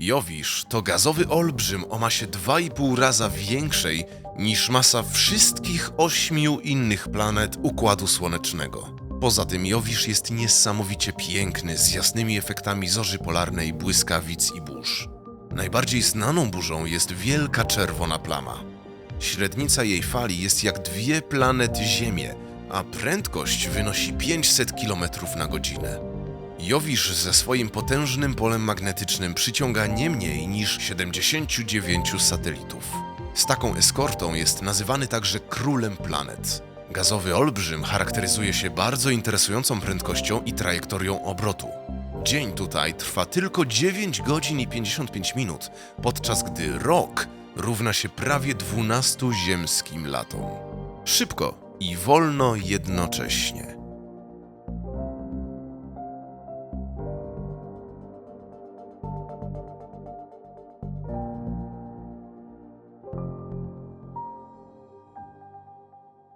Jowisz to gazowy olbrzym o masie 2,5 raza większej niż masa wszystkich ośmiu innych planet Układu Słonecznego. Poza tym Jowisz jest niesamowicie piękny, z jasnymi efektami zorzy polarnej, błyskawic i burz. Najbardziej znaną burzą jest wielka czerwona plama. Średnica jej fali jest jak dwie planety Ziemię, a prędkość wynosi 500 km na godzinę. Jowisz ze swoim potężnym polem magnetycznym przyciąga nie mniej niż 79 satelitów. Z taką eskortą jest nazywany także królem planet. Gazowy olbrzym charakteryzuje się bardzo interesującą prędkością i trajektorią obrotu. Dzień tutaj trwa tylko 9 godzin i 55 minut, podczas gdy rok równa się prawie 12 ziemskim latom. Szybko i wolno jednocześnie.